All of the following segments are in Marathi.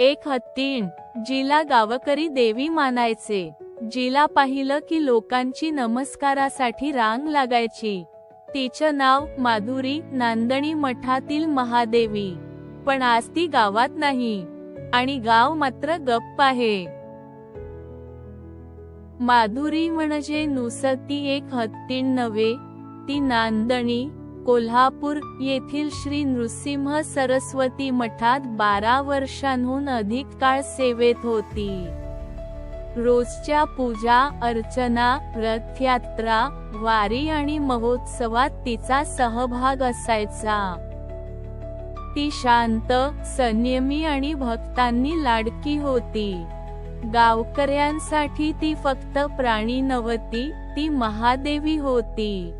एक हत्तीण जिला गावकरी देवी मानायचे. जिला पाहिलं की लोकांची नमस्कारासाठी रांग लागायची. तिचं नाव माधुरी नांदणी मठातील महादेवी. पण आज ती गावात नाही. आणि गाव मात्र गप्प आहे. माधुरी म्हणजे नुसती एक हत्तीण नव्हे ती नांदणी कोल्हापूर येथील श्री नृसिंह सरस्वती मठात बारा वर्षांहून अधिक काळ सेवेत होती. रोजच्या पूजा अर्चना रथयात्रा वारी आणि महोत्सवात तिचा सहभाग असायचा. ती शांत संयमी आणि भक्तांनी लाडकी होती. गावकऱ्यांसाठी ती फक्त प्राणी नव्हती ती महादेवी होती.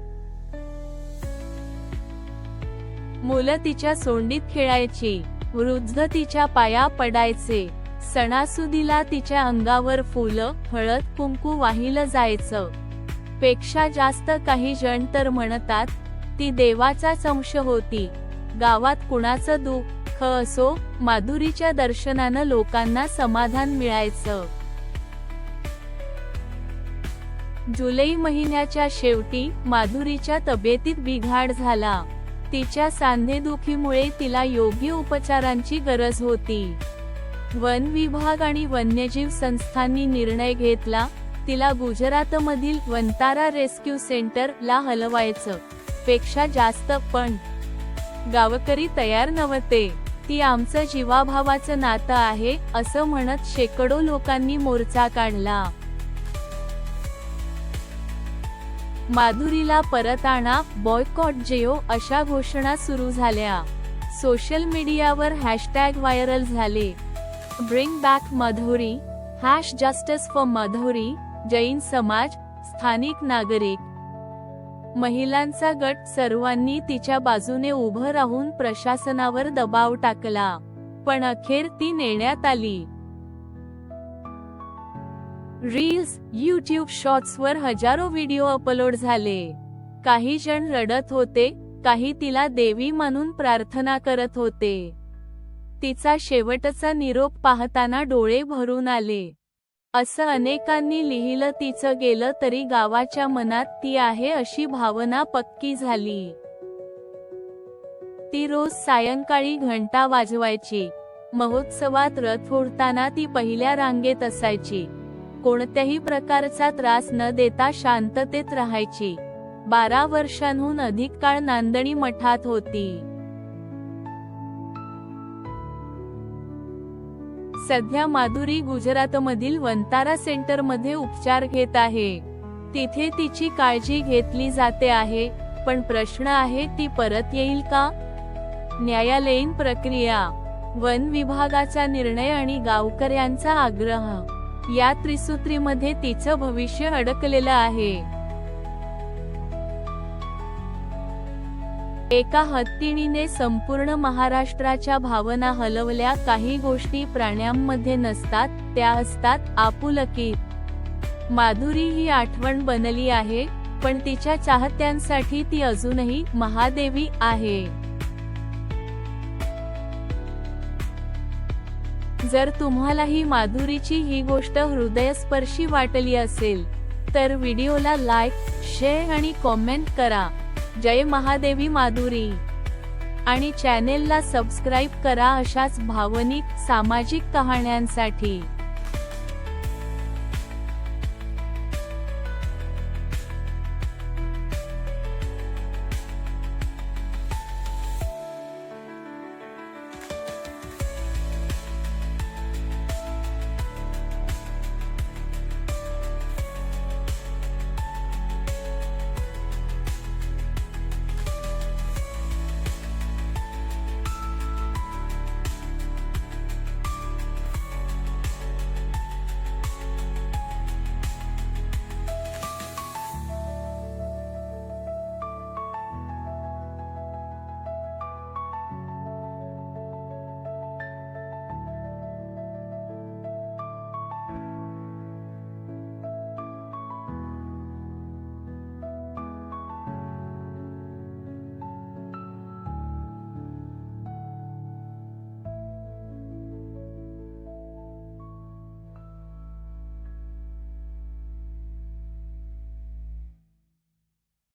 मुलं तिच्या सोंडीत खेळायची. वृद्ध तिच्या पाया पडायचे. सणासुदीला तिच्या अंगावर फुलं हळद कुंकू वाहिलं जायचं. पेक्षा जास्त काही जण तर म्हणतात ती देवाचा अंश होती. गावात कुणाचं दुःख असो माधुरीच्या दर्शनानं लोकांना समाधान मिळायचं. जुलै महिन्याच्या शेवटी माधुरीच्या तब्येतीत बिघाड झाला. तिच्या सांधेदुखीमुळे तिला योग्य उपचारांची गरज होती. वन विभाग आणि वन्यजीव संस्थांनी निर्णय घेतला तिला गुजरातमधील वंतारा रेस्क्यू सेंटर ला हलवायचं पेक्षा जास्त पण. गावकरी तयार नव्हते. ती आमचं जीवाभावाचं नातं आहे असं म्हणत शेकडो लोकांनी मोर्चा काढला. माधुरीला परत आणा बॉयकॉट जेओ अशा घोषणा सुरू झाल्या. सोशल मीडियावर हॅशटॅग व्हायरल झाले. Bring back Madhuri hash justice for Madhuri Jain समाज स्थानिक नागरिक. महिलांचा गट सर्वांनी तिच्या बाजूने उभं राहून प्रशासनावर दबाव टाकला. पण अखेर ती नेण्यात आली. रील्स यूट्यूब शॉर्ट्सवर हजारो व्हिडिओ अपलोड झाले. काही जण रडत होते काही तिला देवी मानून प्रार्थना करत होते. तिचा शेवटचा निरोप पाहताना डोळे भरून आले. असं अनेकांनी लिहिलं तिचं गेलं तरी गावाच्या मनात ती आहे अशी भावना पक्की झाली. ती रोज सायंकाळी घंटा वाजवायची. महोत्सवात रथ ओढताना ती पहिल्या रांगेत असायची. कोणत्याही प्रकारचा त्रास न देता शांततेत राहायची. बारा वर्षांहून अधिक काळ नांदणी मठात होती. सध्या माधुरी गुजरातमधील वंतारा सेंटरमध्ये उपचार घेत आहे. तिथे तिची काळजी घेतली जाते आहे पण प्रश्न आहे ती परत येईल का? न्यायालयीन प्रक्रिया. वन विभागाचा निर्णय आणि गावकऱ्यांचा आग्रह. या त्रिसूत्रीमध्ये तिचं भविष्य अडकलेलं आहे. एका हत्तीणीने संपूर्ण महाराष्ट्राच्या भावना हलवल्या काही गोष्टी प्राण्यांमध्ये नसतात त्या असतात आपुलकी. माधुरी ही आठवण बनली आहे पण तिच्या चाहत्यांसाठी ती अजूनही महादेवी आहे. जर तुम्हालाही माधुरीची ही गोष्ट हृदयस्पर्शी वाटली असेल तर व्हिडिओला लाईक शेअर आणि कॉमेंट करा. जय महादेवी माधुरी. आणि चॅनेलला सबस्क्राईब करा अशाच भावनिक सामाजिक कहाण्यांसाठी.